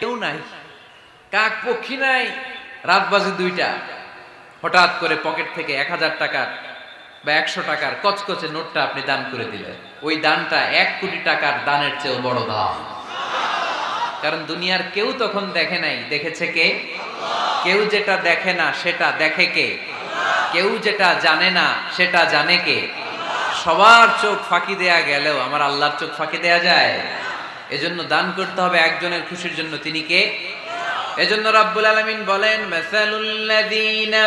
কেউ নাই। কাক পক্ষী নাই, রাত বাজে দুইটা। হঠাৎ করে পকেট থেকে এক হাজার টাকার বা একশো টাকার কচকচে নোটটা আপনি দান করে দিলেন। ওই দানটা এক কোটি টাকার দানের চেয়েও বড় দান। কারণ দুনিয়ার কেউ তখন দেখে নাই, দেখেছে কে? কেউ যেটা দেখে না, সেটা দেখে কে? কেউ যেটা জানে না, সেটা জানে কে? সবার চোখ ফাঁকি দেয়া গেলেও আমার আল্লাহর চোখ ফাঁকি দেয়া যায়। এজন্য দান করতে হবে একজনের খুশির জন্য তিনি কে এজন্য রাব্বুল আলামিন বলেন মাসালুল্লাযীনা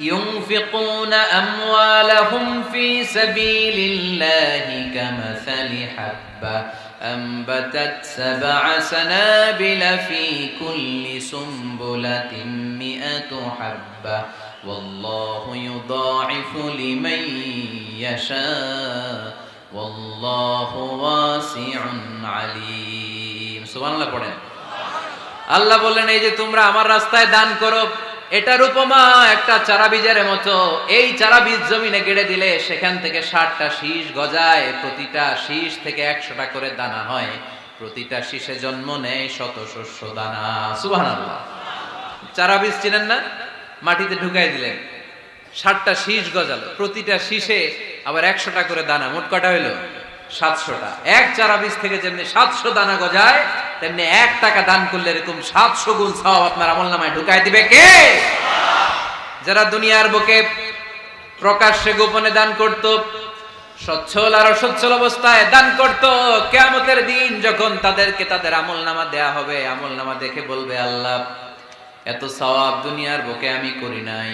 ينفقون أموالهم في سبيل الله كمثل حبة أنبتت سبع سنابل في كل سنبلة مئة حبة والله يضاعف لمن يشاء আল্লাহ বললেন, এই যে তোমরা আমার রাস্তায় দান করো, এটার উপমা একটা চারা বীজের মতো। এই চারা বীজ জমিনে গেড়ে দিলে সেখান থেকে ষাটটা শীষ গজায়, প্রতিটা শীষ থেকে একশোটা করে দানা হয়। প্রতিটা শীষে জন্ম নেয় শত শস্য দানা। সুবাহ চারা বীজ চিনেন না? মাটিতে ঢুকাই দিলেন। ষাটটা শীষ গজালো, প্রতিটা শীষে আবার একশোটা করে দানা, মোট কটা হইল? সাতশোটা। এক চারা বীজ থেকে যেমনি সাতশো দানা গজায়, তেমনি এক টাকা দান করলে এরকম সাতশো গুণ সব আপনার আমল নামায় ঢুকাই দিবে কে? যারা দুনিয়ার বুকে প্রকাশ্যে গোপনে দান করত, সচ্ছল আর অসচ্ছল অবস্থায় দান করত, কেয়ামতের দিন যখন তাদেরকে তাদের আমল নামা দেয়া হবে, আমল নামা দেখে বলবে আল্লাহ, এত সওয়াব দুনিয়ার বুকে আমি করি নাই।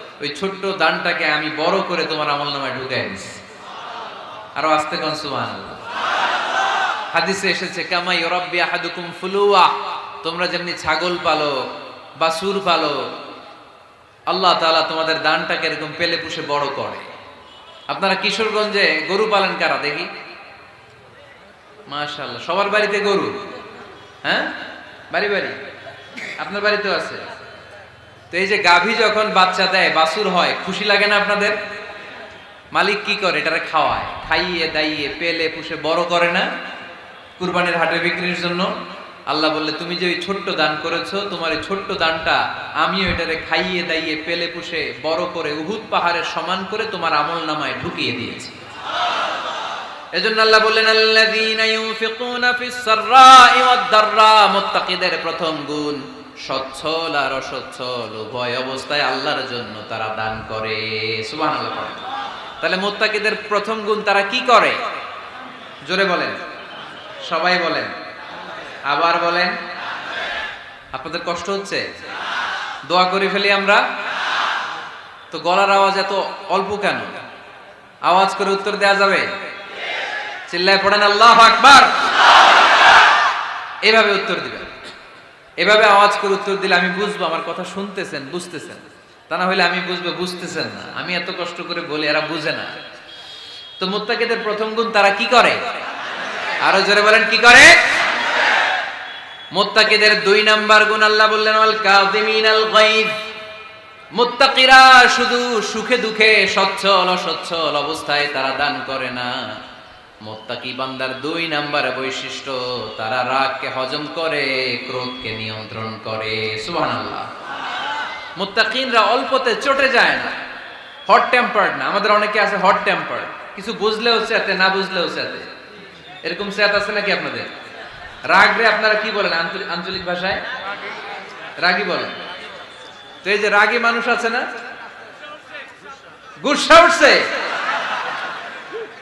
ওই ছোট্ট দানটাকে আমি বড় করে তোমার আমল নামায় ঢুকাই দিছি। আরও আস্তে কন, সুবহানাল্লাহ। হাদিসে এসেছে, কামা ইউরাব্বি আহাদুকুম ফুলুয়া। তোমরা যেমনি ছাগল পালো বাসুর পালো, আল্লাহ তালা তোমাদের দানটাকে এরকম পেলে পুষে বড় করে। আপনারা কিশোরগঞ্জে গরু পালন কারা, দেখি? মাশাআল্লাহ, সবার বাড়িতে গরু? হ্যাঁ? বাড়ি বাড়ি? আপনার বাড়িতেও আছে? তো এই যে গাভী যখন বাচ্চা দেয় বাসুর হয়, খুশি লাগে না আপনাদের? মালিক কি করে? এটারে খাওয়ায়। খাইয়ে, দাইয়ে, পেলে, পুষে, বড় করে না? কুরবানির হাটে বিক্রির জন্য? আল্লাহ বললে, তুমি যে ওই ছোট্ট দান করেছ, তোমার এই ছোট্ট দানটা আমিও এটারে খাইয়ে, দাইয়ে, পেলে, পুষে, বড় করে উহুদ পাহাড়ের সমান করে তোমার আমল নামায় ঢুকিয়ে দিয়েছি। এজন্য আল্লাহ বললেন, আল্লাযীনা প্রথম গুণ। সচ্ছল আর অসচ্ছল, উভয় অবস্থায় আল্লাহর জন্য তারা দান করে। পড়েন। তাহলে মুত্তাকিদের প্রথম গুণ তারা কি করে? জোরে বলেন। সবাই বলেন। আবার বলেন। আপনাদের কষ্ট হচ্ছে? দোয়া করে ফেলি আমরা। তো গলার আওয়াজ এত অল্প কেন? আওয়াজ করে উত্তর দেয়া যাবে? চিল্লায় পড়েন, আল্লাহ আকবার। এভাবে উত্তর দিবেন। এভাবে আওয়াজ করে উত্তর দিলে আমি বুঝব, আমার কথা শুনতেছেন, বুঝতেছেন। তা না হলে আমি বুঝব, বুঝতেছেন না। আমি এত কষ্ট করে বলি, এরা বুঝে না। তো মুত্তাকিদের প্রথম গুণ তারা কি করে? আরও জোরে বলেন, কি করে? মুত্তাকিদের দুই নাম্বার গুণ আল্লাহ বললেন আল কাযিমিন আল গায়ব। মুত্তাকিরা শুধু সুখে দুঃখে সচ্ছল অসচ্ছল অবস্থায় তারা দান করে না। মোত্তাকি বান্দার দুই নাম্বার বৈশিষ্ট্য, তারা রাগকে হজম করে, ক্রোধকে নিয়ন্ত্রণ করে। সুবহানাল্লাহ। মুত্তাকিনরা অল্পতে চটে যায় না। হট টেম্পার্ড না। আমাদের অনেকে আছে হট টেম্পার্ড কিছু বুঝলেও চেতে, না বুঝলেও চেতে। এরকম চেত আছে নাকি আপনাদের? রাগ রে আপনারা কি বলেন আঞ্চলিক ভাষায়? রাগী বলেন। তো এই যে রাগী মানুষ আছে না? গুসা উঠছে।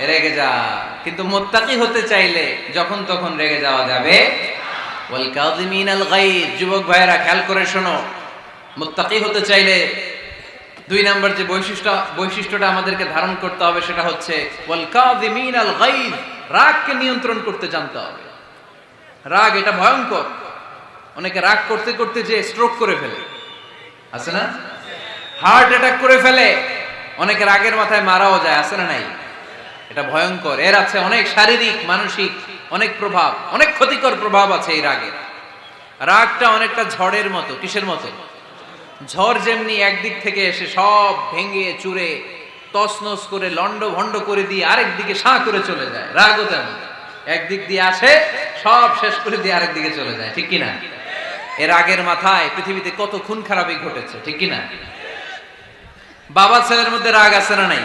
রেগে যা। কিন্তু মোত্তাকি হতে চাইলে যখন তখন রেগে যাওয়া যাবে। ওয়াল কাযিমিন আল গাইজ যুবক ভাইয়েরা, খেয়াল করে শোনো। মোত্তাকি হতে চাইলে দুই নাম্বার যে বৈশিষ্ট্য, বৈশিষ্ট্যটা আমাদেরকে ধারণ করতে হবে সেটা হচ্ছে ওয়াল কাযিমিন আল গাইজ রাগকে নিয়ন্ত্রণ করতে জানতে হবে। রাগ এটা ভয়ঙ্কর। অনেকে রাগ করতে করতে যে স্ট্রোক করে ফেলে। আছে না? হার্ট অ্যাটাক করে ফেলে। অনেকে রাগের মাথায় মারাও যায়, আছে না নাই? এটা ভয়ঙ্কর। এর আছে অনেক শারীরিক, মানসিক, অনেক প্রভাব, অনেক ক্ষতিকর প্রভাব আছে এই রাগের রাগটা অনেকটা ঝড়ের মতো, কিসের মতো? ঝড় যেমনি একদিক থেকে এসে সব ভেঙে, চুরে, তছনছ করে লন্ড ভন্ড করে দিয়ে আরেক দিকে সাঁ করে চলে যায়। রাগও তেমন। একদিক দিয়ে আসে, সব শেষ করে দিয়ে আরেক দিকে চলে যায়, ঠিক কিনা? এর আগের মাথায় পৃথিবীতে কত খুন খারাপই ঘটেছে, ঠিক কিনা? বাবা ছেলের মধ্যে রাগ আছে না নাই?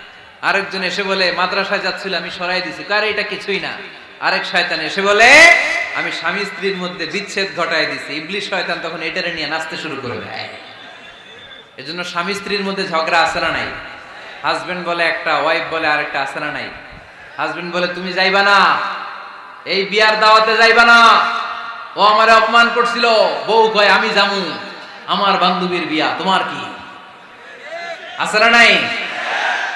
আরেকজন এসে বলে, মাদ্রাসায় যাচ্ছিল, আমি সরাই দিছি। কার এটা কিছুই না। আরেক শয়তান এসে বলে, আমি স্বামী স্ত্রীর মধ্যে বিচ্ছেদ ঘটায় দিছি। ইবলিশ শয়তান তখন এটারে নিয়ে নাচতে শুরু করে দেয়। এজন্য স্বামী স্ত্রীর মধ্যে ঝগড়া আসে না নাই? হাজবেন্ড বলে একটা, ওয়াইফ বলে আরেকটা আসে না নাই? হাজবেন্ড বলে, তুমি যাইবা না। এই বিয়ার দাওয়াতে যাইবা না। ও আমারে অপমান করছিল। বউ কয়, আমি জামু আমার বান্ধবীর বিয়া। তোমার কি? আছে না নাই?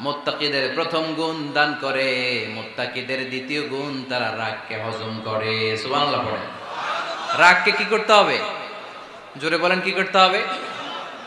মোত্তাকিদের প্রথম গুণ দান করে, মোত্তাকিদের দ্বিতীয় গুণ তারা রাগকে হজম করে। সুবহানাল্লাহ পড়ে রাগকে কি করতে হবে? জোরে বলেন কি করতে হবে?